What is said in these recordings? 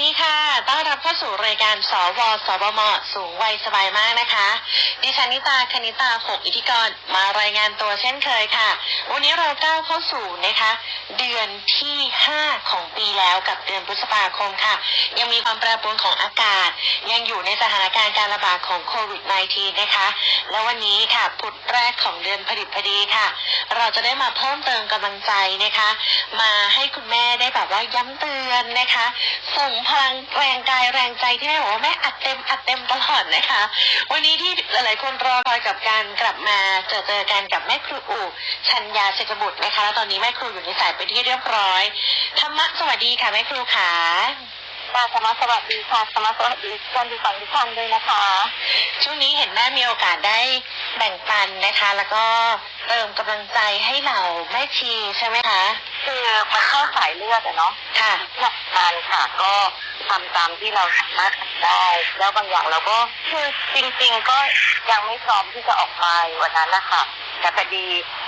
ดีค่ะ ต้อนรับเข้าสู่รายการสวสบมสูงวัยสบายมากนะคะ ดิฉันนิตาคณิตาหกอิทธิกร มารายงานตัวเช่นเคยค่ะ วันนี้เราก้าวเข้าสู่นะคะ เดือนที่ 5 ของปีแล้วกับเดือนพฤษภาคมค่ะ ยังมีความแปรปรวนของอากาศ ยังอยู่ในสถานการณ์การระบาดของโควิด -19 นะคะ และวันนี้ค่ะพุธแรกของเดือนผลิตพอดีค่ะ เราจะได้มาเพิ่มเติมกำลังใจนะคะ มาให้คุณแม่ได้แบบว่าย้ำเตือนนะคะ ส่งพลังแรงกายแรงใจที่แม่บอกว่าแม่อัดเต็มอัดเต็มตลอดนะคะ วันนี้ที่หลายๆคนรอคอยกับการกลับมาเจอเจอกันกับแม่ครูอู่ชัญญาเศรษฐบุตรนะคะแล้วตอนนี้แม่ครูอยู่ในสายเป็นที่เรียบร้อย ธรรมะสวัสดีค่ะแม่ครูขาค่ะสมัสวัสดีค่ะสมัสวัสดีท่านผู้ฟังทุกท่านด้วยนะคะ ช่วงนี้เห็นแม่มีโอกาสได้แบ่งปันนะคะ แล้วก็เติมกำลังใจให้เหล่าแม่ชีใช่ไหมคะ คือมันเข้าสายเลือดอะเนาะ ค่ะหลักการค่ะ ก็ทำตามที่เราสามารถทำได้ แล้วบางอย่างเราก็คือจริง ๆ ก็ยังไม่พร้อมที่จะออกไปวันนั้นนะคะ แต่พอดี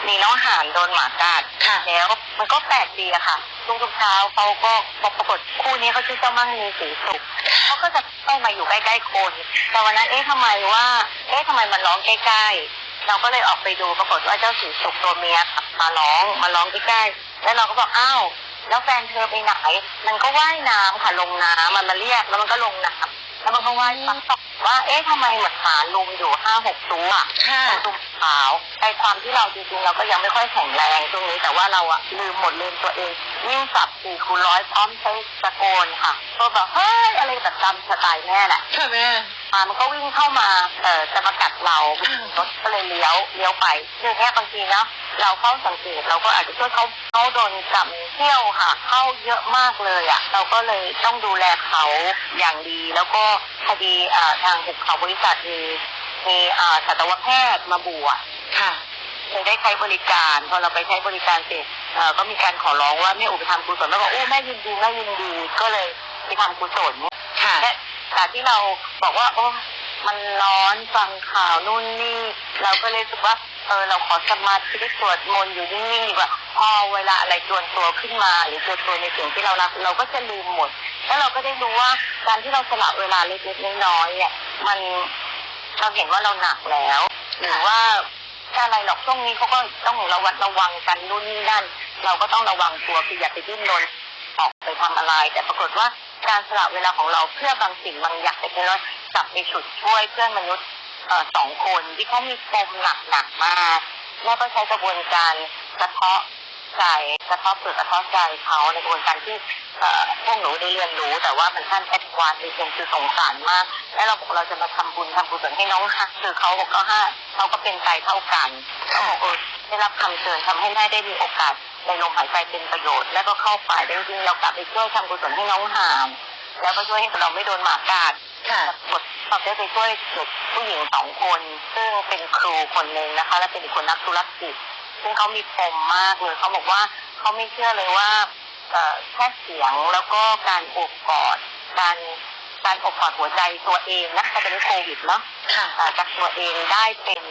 มีน้องห่านโดนหมากัดค่ะ แล้วมันก็แปลกดีอะค่ะทุกๆเช้าเขาก็ปรากฏคู่นี้เขาชื่อเจ้ามั่งมีสีสุขเขาก็จะต้องมาอยู่ใกล้ๆคน แต่วันนั้นเอ๊ะทำไมว่า เอ๊ะทำไมมันร้องใกล้ๆ เราก็เลยออกไปดูปรากฏว่าเจ้าสีสุกตัวเมียค่ะมาร้องมาร้องใกล้ๆแล้วเราก็บอกอ้าวแล้วแฟนเธอไปไหน มันก็ว่ายน้ำค่ะลงน้ำมันมาเรียกแล้วมันก็ลงน้ำ แล้วมันก็ว่ายฟังตอบว่าเอ๊ะทำไมเหมือนหมาลุมอยู่ห้าหกตัวค่ะตุ่มขาวในความที่เราจริงๆเราก็ยังไม่ค่อยแข็งแรงตรงนี้แต่ว่าเราอะลืมหมดลืมตัวเองวิ่งสับสี่คูณร้อยพร้อมใช้ตะโกนค่ะก็แบบเฮ้ยอะไรแบบจำสไตล์แม่แหละ ค่ะแม่ห มามันก็วิ่งเข้ามาเอ่อจะมากัดเรารถก็เลยเลี้ยวเลี้ยวไปคือแค่บางทีเนาะเราเข้าสังเกตเราก็อาจจะช่วยเขาเขาโดนจับเที่ยวค่ะ เข้าเยอะมากเลยอะเราก็เลยต้องดูแลเขาอย่างดี แล้วก็พอดีอ่าทางหุบเขาบริษัทมีมีอ่าสัตวแพทย์มาบวชค่ะเคยได้ใช้บริการพอเราไปใช้บริการเสร็จเอ่อก็มีการขอร้องว่าแม่อุปทานกุศลแม่บอกโอ้แม่ยินดีแม่ยินดีก็เลยไปทำกุศลค่ะและ จากที่เราบอกว่า โอ้มันร้อนฟังข่าวนู่นนี่ เราก็เลยรู้สึกว่าเออเราขอสมาธิสวดมนต์อยู่นิ่งๆดีกว่าพอเวลาอะไรจวนตัวขึ้นมา หรือจวนตัวในสิ่งที่เรารักเราก็จะลืมหมด แล้วเราก็ได้รู้ว่าการที่เราสละเวลาเล็กๆน้อยๆเนี่ยมันเราเห็นว่าเราหนักแล้ว หรือว่าถ้าอะไรหรอกช่วงนี้เขาก็ต้องระวัดระวังกันนู่นนี่นั่น เราก็ต้องระวังตัวคืออย่าไปดิ้นรน ออกไปทำอะไร แต่ปรากฏว่าการสละเวลาของเราเพื่อบางสิ่งบางอย่างแต่เรากลับไปฉุดช่วยเพื่อนมนุษย์เออสองคนที่เขามีปมหนักหนักมากแล้วก็ใช้กระบวนการกระเทาะใจกระเทาะเปลือกกระเทาะใจเขาในกระบวนการที่เออพวกหนูได้เรียนรู้ แต่ว่ามันขั้นแอดวานซ์จริงคือสงสารมาก แล้วเราบอกเราจะมาทำบุญทำกุศลให้น้องค่ะคือเขาบอกก็ห้าเขาก็เป็นใจเท่ากันเขาบอกเออได้รับคำเชิญทำให้แม่ได้มีโอกาส ในลมหายใจเป็นประโยชน์ แล้วก็เข้าไปจริงๆเรากลับไปช่วยทำกุศลให้น้องห่างแล้วก็ช่วยให้เราไม่โดนหมากัดค่ะกดเราได้ไปช่วยเด็กผู้หญิงสองคน ซึ่งเป็นครูคนหนึ่งนะคะ และเป็นอีกคนนักธุรกิจ ซึ่งเขามีปมมากเลยเขาบอกว่าเขาไม่เชื่อเลยว่าเอ่อแค่เสียงแล้วก็การโอบกอดการการอบกอดหัวใจตัวเองนะตอนนี้โควิดเนาะค่ะอ่าจากตัวเองได้เป็น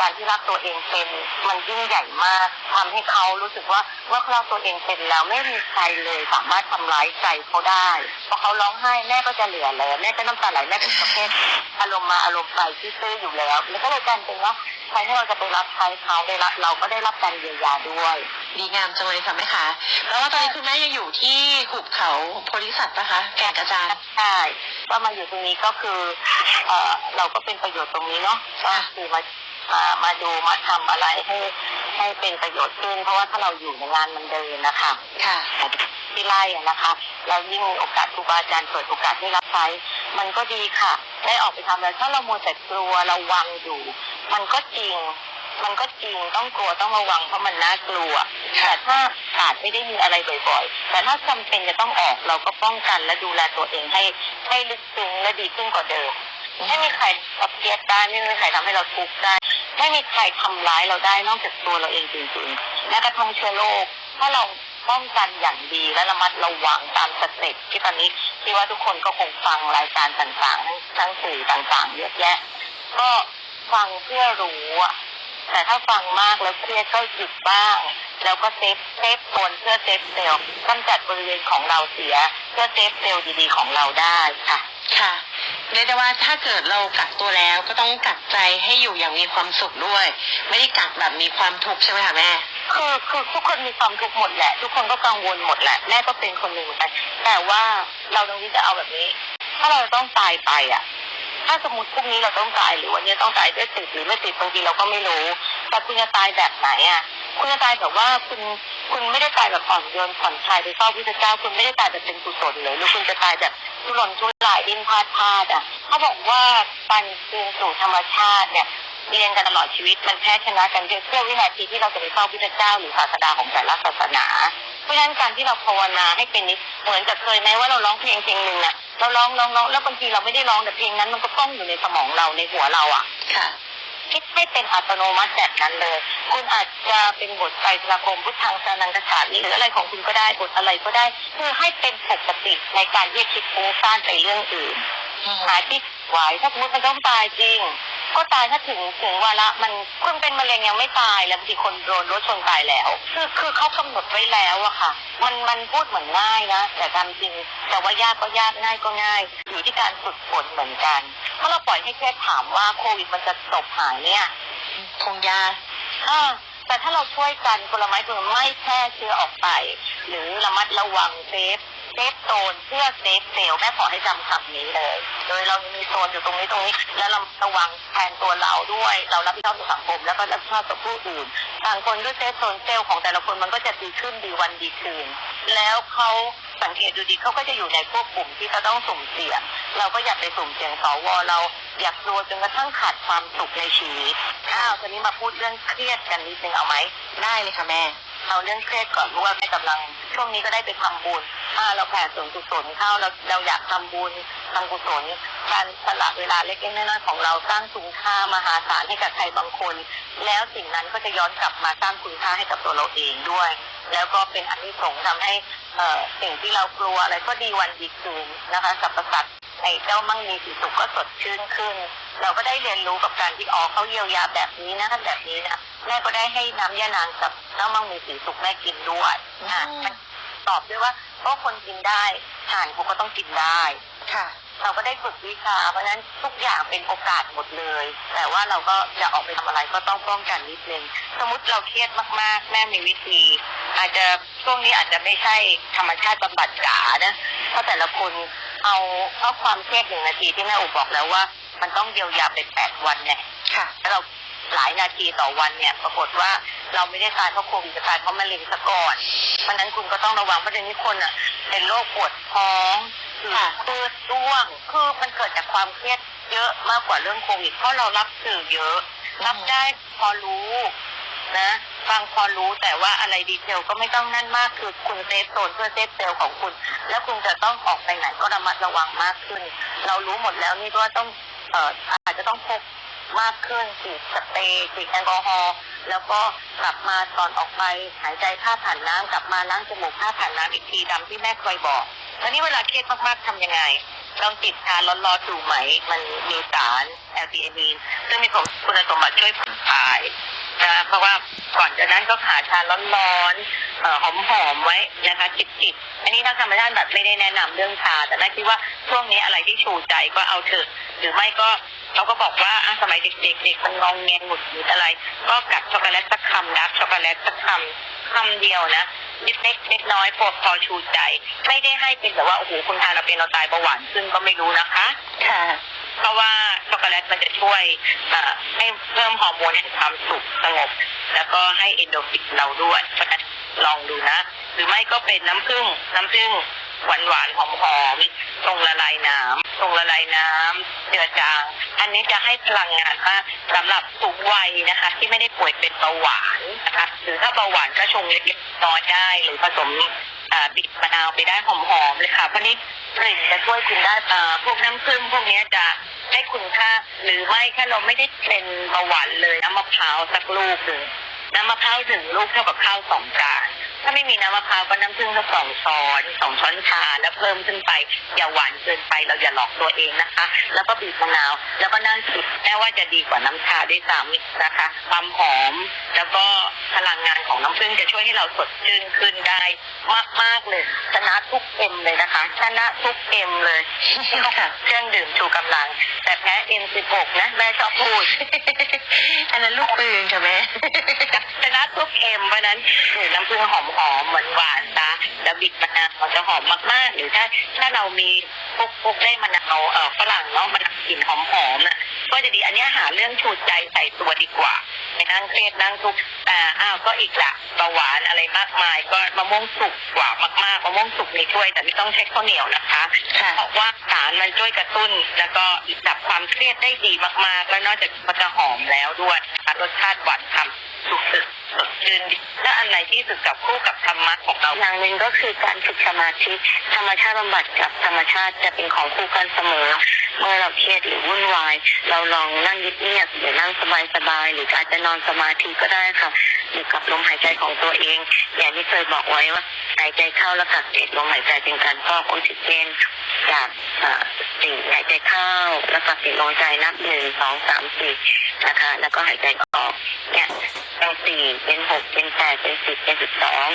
การที่รักตัวเองเป็นมันยิ่งใหญ่มากทำให้เขารู้สึกว่าเมื่อเขารักตัวเองเป็นแล้วไม่มีใครเลยสามารถทำร้ายใจเขาได้พอเขาร้องไห้แม่ก็จะเหลือเลยแม่ก็น้ำตาไหลแม่เป็นประเภทอารมณ์มาอารมณ์ไปที่ซื่ออยู่แล้ว แล้วก็เลยกลายเป็นว่าใครที่เราจะไปรับใช้เขาได้รับเราก็ได้รับการเยียวยาด้วย ดีงามจังเลยค่ะแม่คะแล้วว่าตอนนี้คุณแม่ยังอยู่ที่หุบเขาโพธิสัตว์นะคะแก่งกระจานใช่ว่ามาอยู่ตรงนี้ก็คือเอ่อเราก็เป็นประโยชน์ตรงนี้เนาะก็คือมามามาดูมาทำอะไรให้ให้เป็นประโยชน์ขึ้น เพราะว่าถ้าเราอยู่ในงานมันเดินนะคะค่ะที่ไล่อะนะคะแล้วยิ่งมีโอกาสครูบาอาจารย์เปิดโอกาสให้รับใช้มันก็ดีค่ะ ได้ออกไปทำแล้วถ้าเราโมวแต่กลัวเราวังอยู่ มันก็จริง มันก็จริงต้องกลัวต้องระวังเพราะมันน่ากลัวค่ะแต่ถ้าอาจไม่ได้มีอะไรบ่อยๆ แต่ถ้าจำเป็นจะต้องออกเราก็ป้องกันและดูแลตัวเองให้ให้ลึกซึ้งและดีขึ้นกว่าเดิมไม่มีใครตับเกียดได้ไม่มีใครทำให้เราทุกข์ได้ไม่มีใครทำร้ายเราได้นอกจากตัวเราเองจริงๆแม้กระทั่งเชื้อโรคถ้าเราป้องกันอย่างดีและระมัดระวังตามสเต็ปที่ตอนนี้ที่ว่าทุกคนก็คงฟังรายการต่างๆทั้งทั้งสื่อต่างๆเยอะแยะ ก็ฟังเพื่อรู้อะ แต่ถ้าฟังมากแล้วเครียดก็หยุดบ้าง แล้วก็เซฟเซฟโซนเพื่อเซฟเซลล์กำจัดบริเวณของเราเสีย เพื่อเซฟเซลล์ดีๆของเราได้ค่ะ ค่ะเรียกได้ว่าถ้าเกิดเรากักตัวแล้วก็ต้องกักใจให้อยู่อย่างมีความสุขด้วย ไม่ได้กักแบบมีความทุกข์ใช่ไหมคะแม่คือคือทุกคนมีความทุกข์หมดแหละ ทุกคนก็กังวลหมดแหละแม่ก็เป็นคนหนึ่งเหมือนกันแต่ว่าเราตรงนี้จะเอาแบบนี้ ถ้าเราต้องตายไปอะ ถ้าสมมติพรุ่งนี้เราต้องตายหรือวันนี้ต้องตายด้วยติดหรือไม่ติดบางทีเราก็ไม่รู้ แต่คุณจะตายแบบไหนอะคุณจะตายแบบว่าคุณคุณไม่ได้ตายแบบอ่อนโยนผ่อนคลายไปเฝ้าพระเจ้า คุณไม่ได้ตายแบบเป็นกุศลเลยหรือคุณจะตายแบบทุรนทุรายดิ้นพลาดพลาดอะเขาบอกว่าปันคืนสู่ธรรมชาติเนี่ย เรียนกันตลอดชีวิตมันแพ้ชนะกันเพียงเพื่อวินาทีที่เราจะไปเฝ้าพุทธเจ้าหรือศาสดาของแต่ละศาสนาเพราะฉะนั้นการที่เราภาวนาให้เป็นนิดเหมือนกับเคยไหมว่าเราร้องเพลงเพลงหนึ่งน่ะเราร้องร้องร้องแล้วบางทีเราไม่ได้ร้องแต่เพลงนั้นมันก็ก้องอยู่ในสมองเราในหัวเราอะค่ะคิดให้เป็นอัตโนมัติแบบนั้นเลย คุณอาจจะเป็นบทไตรสนาคมพุทธังสานังกษาหรืออะไรของคุณก็ได้บทอะไรก็ได้คือให้เป็นปกติในการที่จะคิดฟุ้งซ่านไปเรื่องอื่นหาที่ไว้ถ้าสมมติมันต้องตายจริง ก็ตายถ้าถึงถึงวาระมันคุณเป็นมะเร็งยังไม่ตายแล้วบางทีคนโดนรถชนตายแล้ว คือคือเขากำหนดไว้แล้วอะค่ะ มันมันพูดเหมือนง่ายนะ แต่ทำจริงแต่ว่ายากก็ยากง่ายก็ง่าย อยู่ที่การฝึกฝนเหมือนกัน ถ้าเราปล่อยให้แค่ถามว่าโควิดมันจะจบหายเนี่ยคงยากอ่าแต่ถ้าเราช่วยกันคนละไม้คนละไม่แพร่เชื้อออกไป หรือระมัดระวังเซฟ เซฟโซนเพื่อเซฟเซลล์แม่ขอให้จำคำนี้เลย โดยเรามีโซนอยู่ตรงนี้ตรงนี้ แล้วเราระวังแทนตัวเราด้วย เรารับผิดชอบต่อสังคมแล้วก็รับผิดชอบต่อผู้อื่นต่างคนด้วยเซฟโซนเซลล์ของแต่ละคนมันก็จะดีขึ้นดีวันดีคืน แล้วเขาสังเกตดูดีเขาก็จะอยู่ในพวกกลุ่มที่จะต้องสุ่มเสี่ยง เราก็อยากไปสุ่มเสี่ยงสวเราอยากรวยจนกระทั่งขาดความสุขในชีวิตอ้าวตอนนี้มาพูดเรื่องเครียดกันนิดนึงเอาไหมได้เลยค่ะแม่ เอาเรื่องเครียดก่อนเพราะว่าแม่กำลัง ช่วงนี้ก็ได้ไปทำบุญอ่าเราแผ่ส่วนกุศลเข้าเราเราอยากทำบุญทำกุศลการสละเวลาเล็กๆน้อยๆของเราสร้างคุณค่ามหาศาลให้กับใครบางคน แล้วสิ่งนั้นก็จะย้อนกลับมาสร้างคุณค่าให้กับตัวเราเองด้วย แล้วก็เป็นอันที่สงส์ทำให้เอ่อสิ่งที่เรากลัวอะไรก็ดีวันดีคืนนะคะสรรพสัตว์ ในเจ้ามั่งมีสีสุขก็สดชื่นขึ้น เราก็ได้เรียนรู้กับการที่อ๋อเขาเยียวยาแบบนี้นะแบบนี้นะแม่ก็ได้ให้น้ำยานางกับเจ้ามั่งมีสีสุขแม่กินด้วยอะอืมมันตอบด้วยว่าก็คนกินได้ทานเขาก็ต้องกินได้ค่ะเราก็ได้ฝึกวิชา เพราะฉะนั้นทุกอย่างเป็นโอกาสหมดเลย แต่ว่าเราก็จะออกไปทำอะไรก็ต้องป้องกันนิดนึง สมมติเราเครียดมากๆ แม่มีวิธี อาจจะช่วงนี้อาจจะไม่ใช่ธรรมชาติบำบัดจ๋านะ เพราะแต่ละคน เอาเพราะความเครียดหนึ่งนาทีที่แม่อุบอกแล้วว่า มันต้องเยียวยาไปแปดวันเนี่ยค่ะแล้วเราหลายนาทีต่อวันเนี่ย ปรากฏว่าเราไม่ได้ตายเพราะโควิดจะตายเพราะมะเร็งซะก่อน เพราะฉะนั้นคุณก็ต้องระวังเพราะเดี๋ยวนี้คนอะ เป็นโรคปวดท้องคือค่ะตืดร่วง คือมันเกิดจากความเครียดเยอะมากกว่าเรื่องโควิดเพราะเรารับสื่อเยอะ รับได้พอรู้ นะฟังพอรู้แต่ว่าอะไรดีเทลก็ไม่ต้องนั่นมากคือคุณเซฟโซนเพื่อเซฟเซลล์ของคุณ แล้วคุณจะต้องออกไปไหนก็ระมัดระวังมากขึ้น เรารู้หมดแล้วนี่ว่าต้องเอ่ออาจจะต้องพกมากขึ้นฉีดสเปรย์ฉีดแอลกอฮอล์แล้วก็กลับมาตอนออกไปหายใจผ้าผ่านน้ำกลับมาล้างจมูกผ้าผ่านน้ำอีกทีดำที่แม่เคยบอกแล้วนี่เวลาเครียดมากๆทำยังไงลองจิบชาร้อนๆดูไหม มันมีสารแอลตีเอนีนซึ่งมีคุณสมบัติช่วยผ่อนคลาย นะเพราะว่าก่อนจากนั้นก็หาชาร้อนๆเอ่อหอมๆไว้นะคะจิบๆอันนี้นักธรรมชาติแบบไม่ได้แนะนำเรื่องชา แต่แม่คิดว่าช่วงนี้อะไรที่ชูใจก็เอาเถอะหรือไม่ก็เขาก็บอกว่าสมัยเด็กๆเด็กมันงองแงงหงุดหงิดอะไร ก็กัดช็อกโกแลตสักคำดักช็อกโกแลตสักคำคำเดียวนะเล็กเล็กน้อยพอพอชูใจ ไม่ได้ให้เป็นแบบว่าโอ้โหคุณทานเราเป็นเราตายเบาหวานขึ้นก็ไม่รู้นะคะ ค่ะ เพราะว่าช็อกโกแลตมันจะช่วยอ่อให้เพิ่มฮอร์โมนแห่งความสุขสงบ แล้วก็ให้เอนโดฟินเราด้วยเพราะฉะนั้นลองดูนะ หรือไม่ก็เป็นน้ำผึ้งน้ำผึ้งหวานหวานหอมหอมตรงละลายน้ำตรงละลายน้ำเจือจาง อันนี้จะให้พลังงานมากสำหรับสูงวัยนะคะ ที่ไม่ได้ป่วยเป็นเบาหวานนะคะหรือถ้าเบาหวานก็ชงเล็กๆน้อยได้หรือผสมอ่าบีบมะนาวไปได้หอมๆเลยค่ะเพราะนี่ กลิ่นจะช่วยคุณได้อ่าพวกน้ำพึ่งพวกนี้จะให้คุณค่า หรือไม่ถ้าเราไม่ได้เป็นเบาหวานเลยน้ำมะพร้าวสักลูกหนึ่งน้ำมะพร้าวหนึ่งลูกเท่ากับข้าวสองจาน ถ้าไม่มีน้ำมะพร้าวก็น้ำผึ้งสักสองช้อนสองช้อนชาแล้วเพิ่มขึ้นไป อย่าหวานเกินไปเราอย่าหลอกตัวเองนะคะ แล้วก็บีบมะนาว แล้วก็นั่งจิบแม้ว่าจะดีกว่าน้ำชาด้วยซ้ำนะคะ ความหอม แล้วก็พลังงานของน้ำผึ้งจะช่วยให้เราสดชื่นขึ้นได้มากๆเลยชนะทุกเอ็มเลยนะคะชนะทุกเอ็มเลยค่ะเครื่องดื่มชูกำลัง แต่แพ้เอ็มสิบหกนะแม่ชอบพูดอันนั้นลูกปืนค่ะแม่ชนะทุกเอ็มเพราะฉะนั้นหรือน้ำผึ้งหอมหอมหวานหวานๆซะแล้วบิดมะนาวมันจะหอมมากๆ หรือถ้าถ้าเรามีพวกพวกได้มะนาวเอ่อฝรั่งเนาะมะนาวกลิ่นหอมหอมๆน่ะก็จะดีอันเนี้ยหาเรื่องชูใจใส่ตัวดีกว่าไปนั่งเครียดนั่งทุกข์อ่าอ้าวก็อีกละเบาหวานอะไรมากมาย ก็มะม่วงสุกกว่ามากๆมะม่วงสุกนี่ช่วย แต่ไม่ต้องใช้ข้าวเหนียวนะคะค่ะเพราะว่าสารมันช่วยกระตุ้น แล้วก็ดับความเครียดได้ดีมากๆ แล้วนอกจากมันจะหอมแล้วด้วยนะคะรสชาติหวานทำสุกสึกสด ยืนและอันไหนที่สึกกับคู่กับธรรมะของเราอย่างหนึ่งก็คือการฝึกสมาธิธรรมชาติบำบัดกับธรรมชาติจะเป็นของคู่กันเสมอ เมื่อเราเครียดหรือวุ่นวาย เราลองนั่งเงียบๆหรือนั่งสบายๆหรืออาจจะนอนสมาธิก็ได้ค่ะ อยู่กับลมหายใจของตัวเอง อย่างที่เคยบอกไว้ว่าหายใจเข้าแล้วกักเก็บลมหายใจเป็นการฟอกออกซิเจนจากเอ่อสิ่งหายใจเข้าแล้วก็ติดลมหายใจนับหนึ่งสองสามสี่นะคะแล้วก็หายใจออกเนี่ยเป็นสี่เป็นหกเป็นแปดเป็นสิบเป็นสิบสอง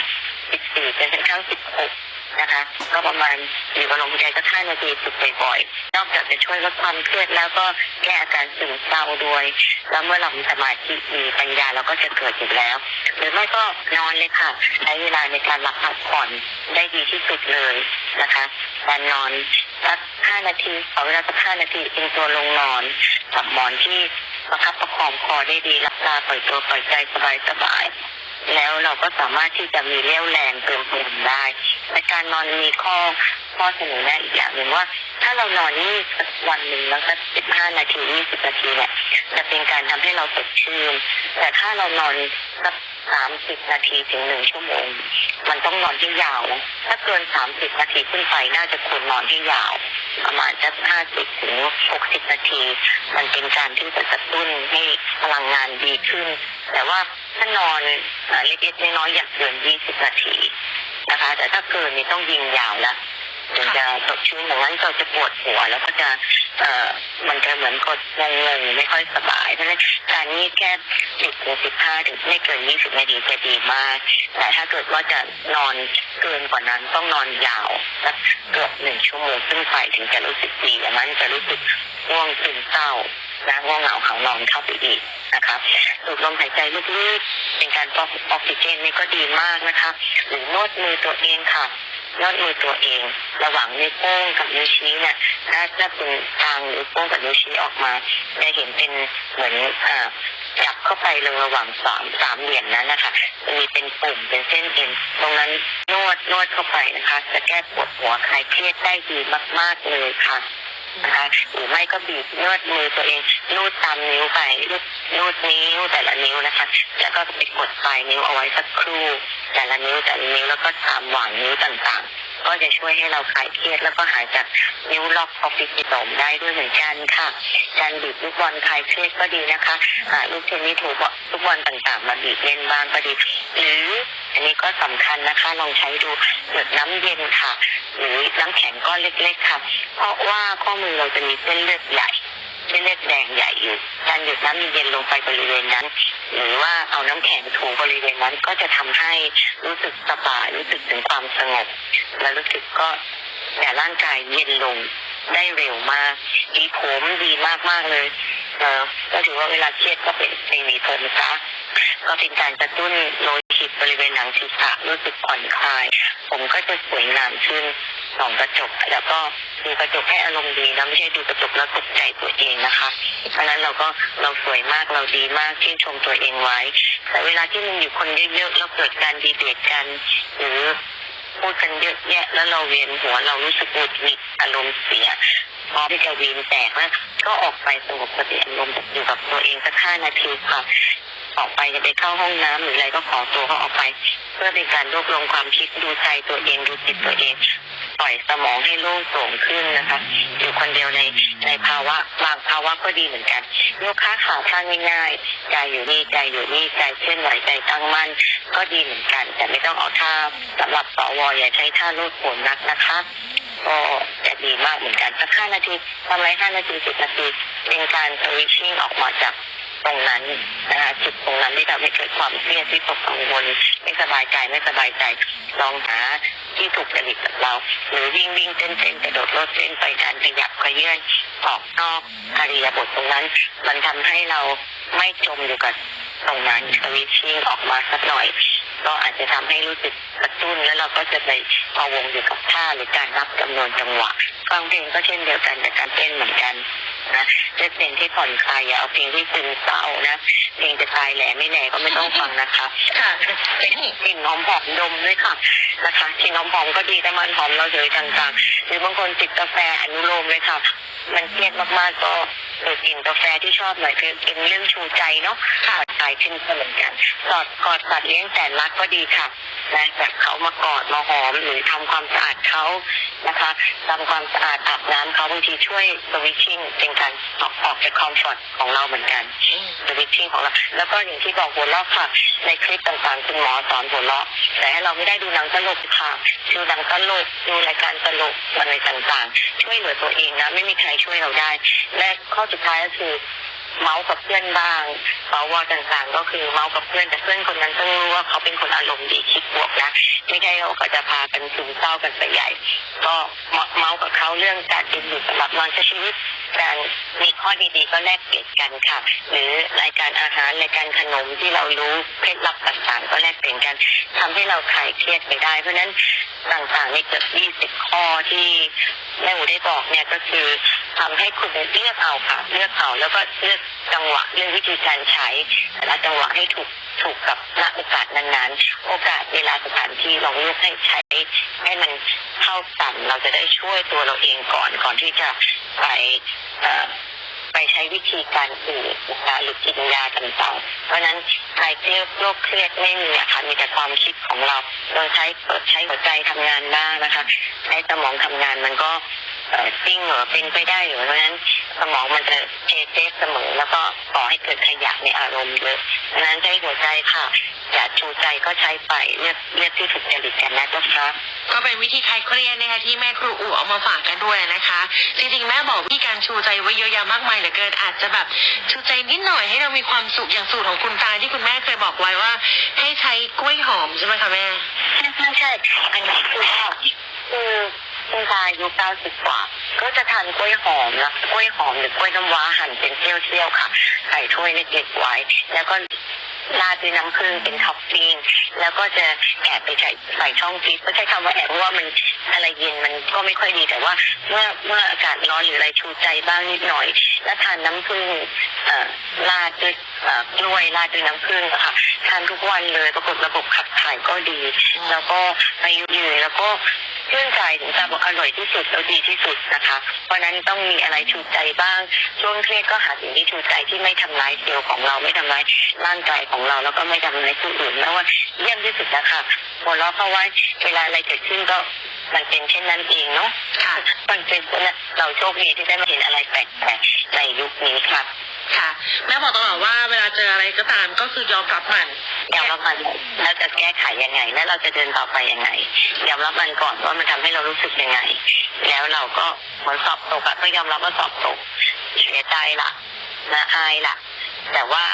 สิบสี่เป็นทั้งสิบหก นะคะก็ประมาณอยู่กับลมหายใจสักห้านาทีฝึกบ่อยๆนอกจากจะช่วยลดความเครียดแล้วก็แก้อาการซึมเศร้าด้วยแล้วเมื่อเรามีสมาธิมีปัญญาเราก็จะเกิดอยู่แล้ว หรือไม่ก็นอนเลยค่ะใช้เวลาในการหลับพักผ่อนได้ดีที่สุดเลยนะคะการนอนสักห้านาทีขอเวลาสักห้านาทีเป็นตัวลงนอนกับหมอนที่ประคับประคองคอได้ดีหลับตาปล่อยตัวปล่อยใจสบายสบาย แล้วเราก็สามารถที่จะมีเรี่ยวแรงเติมเต็มได้แต่การนอนมีข้อข้อเสนอแนะอีกอย่างหนึ่งว่า ถ้าเรานอนนี่วันหนึ่งแล้วสักสิบห้านาทียี่สิบนาทีเนี่ยจะเป็นการทำให้เราสดชื่นแต่ถ้าเรานอนสักสามสิบนาทีถึงหนึ่งชั่วโมง มันต้องนอนให้ยาว ถ้าเกินสามสิบนาทีขึ้นไปน่าจะควรนอนให้ยาว ประมาณสักห้าสิบถึงหกสิบนาที มันเป็นการที่จะกระตุ้นให้พลังงานดีขึ้น แต่ว่าถ้านอนเล็กๆน้อยๆอย่าเกินยี่สิบนาทีนะคะ แต่ถ้าเกินนี่ต้องยิงยาวละ ถึงจะสดชื่นอย่างนั้นเราจะปวดหัว แล้วก็จะเอ่อมันจะเหมือนกดงงๆไม่ค่อยสบาย เพราะฉะนั้นการนี้แค่สิบถึงสิบห้าถึงไม่เกินยี่สิบนาทีจะดีมาก แต่ถ้าเกิดว่าจะนอนเกินกว่านั้นต้องนอนยาวสักเกือบหนึ่งชั่วโมงขึ้นไปถึงจะรู้สึกดีอย่างนั้นจะรู้สึกง่วงซึมเศร้าและง่วงเหงาหานอนเข้าไปอีกนะคะสูดลมหายใจลึกๆเป็นการฟอกออกซิเจนนี่ก็ดีมากนะคะ หรือนวดมือตัวเองค่ะ นวดมือตัวเอง ระหว่างนิ้วโป้งกับนิ้วชี้เนี่ยถ้าถ้าเป็นทางนิ้วโป้งกับนิ้วชี้ออกมาจะเห็นเป็นเหมือนอ่าจับเข้าไปเลยระหว่างสามสามเหลี่ยมนั้นนะคะจะมีเป็นปุ่มเป็นเส้นเอ็นตรงนั้นนวดนวดเข้าไปนะคะ จะแก้ปวดหัวคลายเครียดได้ดีมาก ๆเลยค่ะ นะคะหรือไม่ก็บีบนวดมือตัวเองนูดตามนิ้วไปนูดนิ้วแต่ละนิ้วนะคะ แล้วก็ไปกดปลายนิ้วเอาไว้สักครู่ แต่ละนิ้วแต่ละนิ้วแล้วก็ตามหว่างนิ้วต่างๆ ก็จะช่วยให้เราคลายเครียดแล้วก็หายจากนิ้วล็อกออฟฟิศซิโดรมได้ด้วยเหมือนกันค่ะ การบีบลูกบอลคลายเครียดก็ดีนะคะหาลูกเทนนิสถูกลูกบอลต่างๆ มาบีบเล่นบ้างก็ดี หรืออันนี้ก็สำคัญนะคะลองใช้ดูหยดน้ำเย็นค่ะ หรือน้ำแข็งก้อนเล็กๆค่ะ เพราะว่าข้อมือเราจะมีเส้นเลือดใหญ่ เส้นเลือดแดงใหญ่อยู่ การหยุดน้ำเย็นลงไปบริเวณนั้น หรือว่าเอาน้ำแข็งถูบริเวณนั้นก็จะทำให้รู้สึกสบายรู้สึกถึงความสงบ และรู้สึกก็แต่ร่างกายเย็นลงได้เร็วมากดีผมดีมากมากเลยเออก็ถือว่าเวลาเครียดก็เป็นในวีผมซะก็เป็นการกระตุ้นโล บริเวณหนังศีรษะรู้สึกผ่อนคลาย ผมก็จะสวยงามขึ้นส่องกระจก แล้วก็ดูกระจกให้อารมณ์ดีนะไม่ใช่ดูกระจกแล้วตกใจตัวเองนะคะเพราะนั้นเราก็เราสวยมากเราดีมากชื่นชมตัวเองไว้ แต่เวลาที่มันอยู่คนเยอะๆแล้วเกิดการดีเบตกันหรือพูดกันเยอะแยะแล้วเราเวียนหัวเรารู้สึกหงุดหงิดอารมณ์เสียพร้อมที่จะวีนแตกแล้วก็ออกไปสงบสติอารมณ์อยู่กับตัวเองสักห้านาทีค่ะ ออกไปจะไปเข้าห้องน้ำหรืออะไรก็ขอตัวเขาออกไป เพื่อเป็นการรวบรวมความคิดดูใจตัวเองดูจิตตัวเองปล่อยสมองให้โล่งโปร่งขึ้นนะคะ อยู่คนเดียวในในภาวะบางภาวะก็ดีเหมือนกันยกขาขาท่าง่ายๆใจอยู่นี่ใจอยู่นี่ใจเคลื่อนไหวใจตั้งมั่นก็ดีเหมือนกัน แต่ไม่ต้องเอาท่าสำหรับสวอย่าใช้ท่าลูดผนนักนะคะก็จะดีมากเหมือนกันสักห้านาทีทำไรห้านาทีสิบนาทีเป็นการสวิตชิ่งออกมาจาก ตรงนั้นนะคะจุดตรงนั้นที่ทำให้เกิดความเครียดที่ตกกังวลไม่สบายใจไม่สบายใจลองหาที่ถูกจริตกับเรา หรือวิ่งวิ่งเต้นเต้นกระโดดโลดเต้นไปการขยับขยื่นออกนอกอาริยบทตรงนั้น มันทำให้เราไม่จมอยู่กับตรงนั้นสวิตชิ่งออกมาสักหน่อย ก็อาจจะทำให้รู้สึกกระตุ้นแล้วเราก็จะไปพะวงอยู่กับท่าหรือการนับจำนวนจังหวะฟังเพลงก็เช่นเดียวกันแต่การเต้นเหมือนกัน นะเลือกเพลงที่ผ่อนคลายอย่าเอาเพลงที่ซึมเศร้านะเพลงจะตายแหล่ไม่แหล่ก็ไม่ต้องฟังนะคะค่ะเป็นกลิ่นหอมหอมดมด้วยค่ะนะคะกลิ่นหอมหอมก็ดีแต่มันหอมเราเฉยต่างๆ หรือบางคนติดกาแฟอนุโลมเลยค่ะ มันเครียดมากๆก็เออกลิ่นกาแฟที่ชอบหน่อยคือเป็นเรื่องชูใจเนาะ ค่ะผ่นคลายขึ้นก็เหมือนกันกอดกอดสัตว์เลี้ยงแสนรักก็ดีค่ะนะจากเขามากอดมาหอมหรือทำความสะอาดเขานะคะทำความสะอาดอาบน้ำเขาบางทีช่วยสวิตชิ่งเป็นการออกออกจากคอมฟอร์ตของเราเหมือนกันสวิตชิ่งของเรา แล้วก็อย่างที่บอกหัวเราะค่ะ ในคลิปต่างๆคุณหมอสอนหัวเราะแต่ให้เราไม่ได้ดูหนังตลกค่ะดูหนังตลกดูรายการตลกอะไรต่างๆ ช่วยเหลือตัวเองนะไม่มีใครช่วยเราได้ และข้อสุดท้ายก็คือ เมาส์กับเพื่อนบ้างเมาส์วอต่างๆ ก็คือเมาส์กับเพื่อนแต่เพื่อนคนนั้นต้องรู้ว่าเขาเป็นคนอารมณ์ดีคิดบวกนะไม่ใช่เขาก็จะพากันซึมเศร้ากันไปใหญ่ ก็เมาส์กับเขาเรื่องการเป็นอยู่สำหรับนอนใช้ชีวิต การมีข้อดีๆ ก็แลกเปลี่ยนกันค่ะ หรือรายการอาหารรายการขนมที่เรารู้เคล็ดลับต่างๆ ก็แลกเปลี่ยนกันทำให้เราคลายเครียดไปได้ เพราะฉะนั้นต่างๆในเกือบ20 ข้อที่แม่หมูได้บอกเนี่ยก็คือทำให้คุณเลือกเอาค่ะเลือกเอาแล้วก็เลือกจังหวะเลือกวิธีการใช้แต่ละจังหวะให้ถูก ถูกกับณโอกาสนั้นๆ โอกาสเวลาสถานที่ลองเลือกให้ใช้ ให้มันเข้ากันเราจะได้ช่วยตัวเราเองก่อนก่อนที่จะไปไปใช้วิธีการอื่นนะคะหรือกินยาต่างๆ เพราะนั้นใครเครียดโรคเครียดไม่มีอะค่ะมีแต่ความคิดของเรา เราใช้ใช้หัวใจทำงานบ้างนะคะ ใช้สมองทำงานมันก็ จริงเหรอเป็นไปได้เหรอเพราะฉะนั้นสมองมันจะเทเซฟเสมอ แล้วก็ก่อให้เกิดขยะในอารมณ์เยอะเพราะฉะนั้นใช้หัวใจค่ะอย่าชูใจก็ใช้ไปเลือกเลือกที่ถูกจริตกันนะเจ้าค่ะก็เป็นวิธีคลายเครียดนะคะที่แม่ครูอู่เอามาฝากกันด้วยนะคะ จริงๆแม่บอกวิธีการชูใจไว้เยอะแยะมากมายเหลือเกินอาจจะแบบชูใจนิดหน่อยให้เรามีความสุขอย่างสูตรของคุณตาที่คุณแม่เคยบอกไว้ว่า ให้ใช้กล้วยหอมใช่ไหมคะแม่ไม่ใช่อันนี้คือว่าคือ คุณตายอายุเก้าสิบกว่า ก็จะทานกล้วยหอมนะกล้วยหอมหรือกล้วยน้ำว้าหั่นเป็นเสี้ยวๆค่ะ ใส่ถ้วยเล็กๆไว้ แล้วก็ราดด้วยน้ำผึ้งเป็นท็อปปิ้งแล้วก็จะแอบไปใส่ใส่ช่องฟรีซไม่ใช่คำว่าแอบเพราะว่ามันอะไรเย็นมันก็ไม่ค่อยดีแต่ว่า เมื่อเมื่ออากาศร้อนหรืออะไรชูใจบ้างนิดหน่อย แล้วทานน้ำผึ้งเอ่อราดด้วยเอ่อกล้วยราดด้วยน้ำผึ้งค่ะทานทุกวันเลยปรากฏระบบขับถ่ายก็ดี แล้วก็อายุยืนแล้วก็ ชื่นใจถึงจะบอกอร่อยที่สุดแล้วดีที่สุดนะคะ เพราะฉะนั้นต้องมีอะไรชูใจบ้าง ช่วงเครียดก็หาสิ่งที่ชูใจที่ไม่ทำร้ายเซลล์ของเราไม่ทำร้ายร่างกายของเราแล้วก็ไม่ทำร้ายผู้อื่นแล้วว่าเยี่ยมที่สุดนะคะหัวเราะเพราะว่าเวลาอะไรเกิดขึ้นก็มันเป็นเช่นนั้นเองเนาะค่ะมันเป็นเพราะนั้นเราโชคดีที่ได้มาเห็นอะไรแปลกๆในยุคนี้ค่ะค่ะแม่บอกตลอดว่าเวลาเจออะไร ก็ตามก็คือยอมรับมันยอมรับมันแล้วจะแก้ไขยังไง แล้วเราจะเดินต่อไปยังไงยอมรับมันก่อนว่ามันทำให้เรารู้สึกยังไง แล้วเราก็เหมือนสอบตกอะก็ยอมรับว่าสอบตกเสียใจละนะอายละ แต่ว่า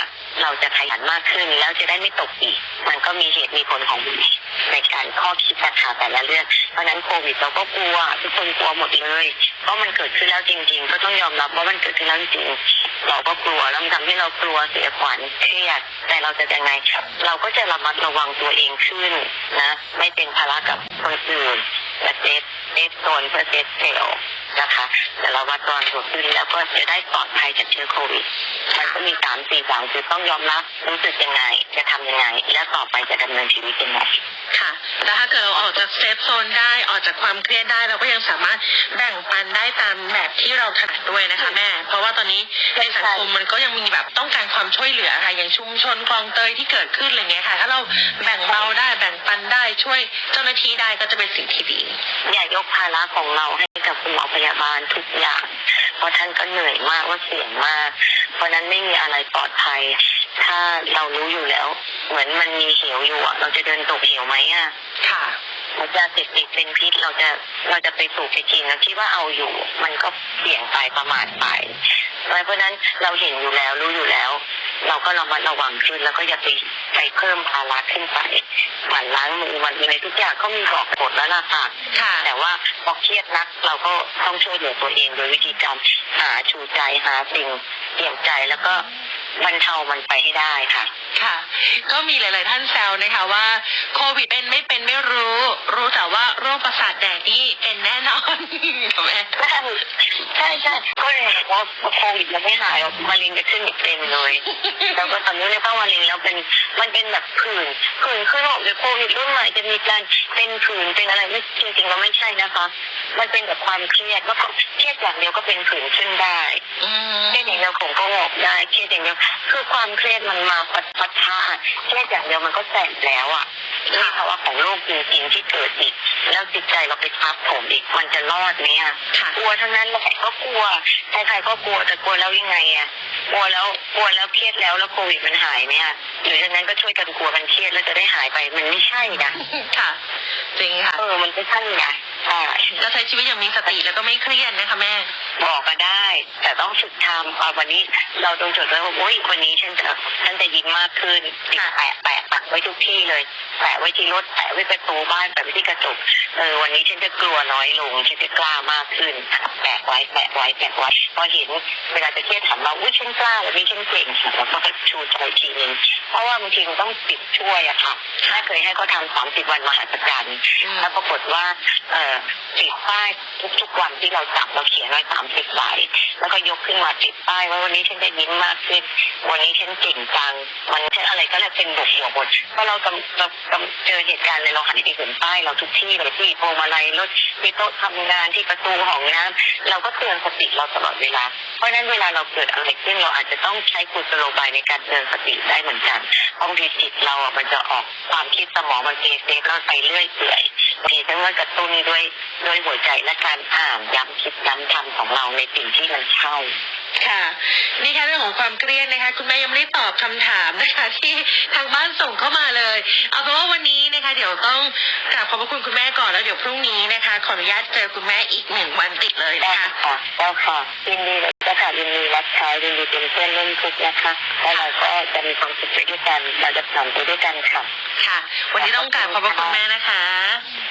เราจะขยันมากขึ้นแล้วจะได้ไม่ตกอีก มันก็มีเหตุมีผลของมันในการข้อคิดนะคะแต่ละเรื่อง เพราะนั้นโควิดเราก็กลัวทุกคนกลัวหมดเลย เพราะมันเกิดขึ้นแล้วจริง ๆ ก็ต้องยอมรับว่ามันเกิดขึ้นแล้วจริงเราก็กลัวแล้วมันทำให้เรากลัวเสียขวัญเครียด แต่เราจะยังไง เราก็จะระมัดระวังตัวเองขึ้นนะ ไม่เป็นภาระกับคนอื่นและเซฟเซฟโซนเพื่อเซฟเซล นะคะแต่เราวัดระวังตัวขึ้นแล้วก็จะได้ปลอดภัยจากเชื้อโควิดมันก็มีสามสี่สามคือต้องยอมรับรู้สึกยังไง จะทำยังไง และต่อไปจะดำเนินชีวิตยังไงค่ะแต่ถ้าเกิดเราออกจากเซฟโซนได้ออกจากความเครียดได้เราก็ยังสามารถแบ่งปันได้ตามแบบที่เราถนัดด้วยนะคะแม่ เพราะว่าตอนนี้ในสังคมมันก็ยังมีแบบต้องการความช่วยเหลือค่ะอย่างชุมชนคลองเตยที่เกิดขึ้นอะไรเงี้ยค่ะ ถ้าเราแบ่งเบาได้แบ่งปันได้ช่วยเจ้าหน้าที่ได้ก็จะเป็นสิ่งที่ดี อย่ายกภาระของเราให้กับคุณหมอพยาบาลทุกอย่าง เพราะท่านก็เหนื่อยมากว่าเสี่ยงมาก เพราะฉะนั้นไม่มีอะไรปลอดภัย ถ้าเรารู้อยู่แล้ว เหมือนมันมีเหวอยู่อะเราจะเดินตกเหวไหมอะค่ะ มันยาเสพติดเป็นพิษเราจะเราจะไปสูบไปกินเราคิดว่าเอาอยู่ มันก็เสี่ยงไปประมาทไปเพราะฉะนั้นเราเห็นอยู่แล้วรู้อยู่แล้ว เราก็ระมัดระวังขึ้นแล้วก็อย่าไปไปเพิ่มภาระขึ้นไปหมั่นล้างมือหมันในทุกอย่างก็มีบอกกฎแล้วล่ะค่ะค่ะแต่ว่าพอเครียดนักเราก็ต้องช่วยเหลือตัวเองโดยวิธีการหาชูใจหาสิ่งเกี่ยวใจแล้วก็ บรรเทามันไปให้ได้ค่ะ ค่ะ ก็มีหลาย ๆ ท่านแซวนะคะว่าโควิดเป็นไม่เป็นไม่รู้ รู้แต่ว่าโรคประสาทแดกนี่เป็นแน่นอนถูกไหมใช่ใช่ใช่ก็เลยบอกว่าโควิดยังไม่หายหรอกมะเร็งจะขึ้นอีกเต็มเลยแล้วก็ตอนนี้เนี่ยเข้ามะเร็งแล้วเป็นมันเป็นแบบผื่นผื่นขึ้นออกจากโควิดรุ่นใหม่จะมีการเป็นผื่นเป็นอะไรไม่จริงๆเราไม่ใช่นะคะ มันเป็นแบบความเครียดแล้วก็เครียดอย่างเดียวก็เป็นผื่นขึ้นได้อืมเครียดอย่างเดียวผมก็งอกได้เครียดอย่างเดียวคือความเครียดมันมาปัดปัดทะเครียดอย่างเดียวมันก็แสบแล้วอะนี่ภาวะของโรคจริงๆที่เกิดอีก แล้วจิตใจเราไปทับผมอีกมันจะรอดไหมอะค่ะกลัวทั้งนั้นแหละก็กลัวใครๆก็กลัวแต่กลัวแล้วยังไงอะกลัวแล้วกลัวแล้วเครียดแล้วแล้วโควิดมันหายไหมอะหรือฉะนั้นก็ช่วยกันกลัวกันเครียดแล้วจะได้หายไปมันไม่ใช่นะค่ะ จริงค่ะเออมันไม่ใช่นะ ใช่ก็ใช้ชีวิตอย่างมีสติแล้วก็ไม่เครียดนะคะแม่ บอกก็ได้ แต่ต้องฝึกทำเอาวันนี้ เราต้องจดไว้ว่าโอ้ยวันนี้ฉันจะฉันจะยิ้มมากขึ้นติดแปะแปะแปะไว้ทุกที่เลย แปะไว้ที่รถแปะไว้ประตูบ้านแปะไว้ที่กระจกเออวันนี้ฉันจะกลัวน้อยลงฉันจะกล้ามากขึ้น แปะไว้แปะไว้แปะไว้พอเห็นเวลาจะเครียดถามเราอุ้ยฉันกล้าวันนี้ฉันเก่งแล้วก็ชูใจทีนึงเพราะว่าบางทีมันต้องปิดช่วยอะค่ะแม่เคยให้เขาทำสามสิบวันมหัศจรรย์อืมแล้วปรากฏว่าเอ่อติดป้ายทุกๆวันที่เราจับเราเขียนไว้สามสิบใบแล้วก็ยกขึ้นมาติดป้ายว่าวันนี้ฉันจะยิ้มมากขึ้น วันนี้ฉันเก่งจังมันฉันอะไรก็แล้วเป็นบวกบวกหมดเพราะเรากำเรากำเจอเหตุการณ์เลยเราหันไปเห็นป้ายเราทุกที่เลยที่พวงมาลัยรถที่โต๊ะทำงานที่ประตูห้องน้ำเราก็เตือนสติเราตลอดเวลา เพราะฉะนั้นเวลาเราเกิดอะไรขึ้นเราอาจจะต้องใช้กุศโลบายในการเตือนสติได้เหมือนกันบางทีจิตเราอะมันจะออกความคิดสมองมันเซเซก็ไปเรื่อยเปื่อยบางทีต้องว่ากระตุ้นด้วยด้วยหัวใจและการอ่านย้ำคิดย้ำทำของเราในสิ่งที่มันใช่ค่ะนี่แค่เรื่องของความเครียดนะคะ คุณแม่ยังไม่ได้ตอบคำถามนะคะ ที่ทางบ้านส่งเข้ามาเลย เอาเป็นว่าวันนี้นะคะ เดี๋ยวต้องกราบขอบพระคุณคุณแม่ก่อนแล้วเดี๋ยวพรุ่งนี้นะคะ ขออนุญาตเจอคุณแม่อีกหนึ่งวันติดเลยได้นะคะค่ะได้ค่ะยินดีเลยเจ้า ค่ะยินดีรับใช้ยินดีเป็นเพื่อนร่วมทุกข์นะคะแล้วเราก็จะมีความสุขไปด้วยกันเราจะผ่านไปด้วยกันค่ะ ค่ะ วันนี้ต้องกราบขอบพระคุณแม่นะคะ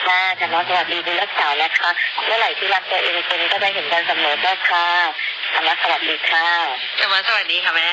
ค่ะธรรมสวัสดีคุณรักษานะคะ เมื่อไหร่ที่รักตัวเองเป็นก็ได้เห็นกันเสมอเจ้าค่ะธรรมสวัสดีค่ะกลับมาสวัสดีค่ะแม่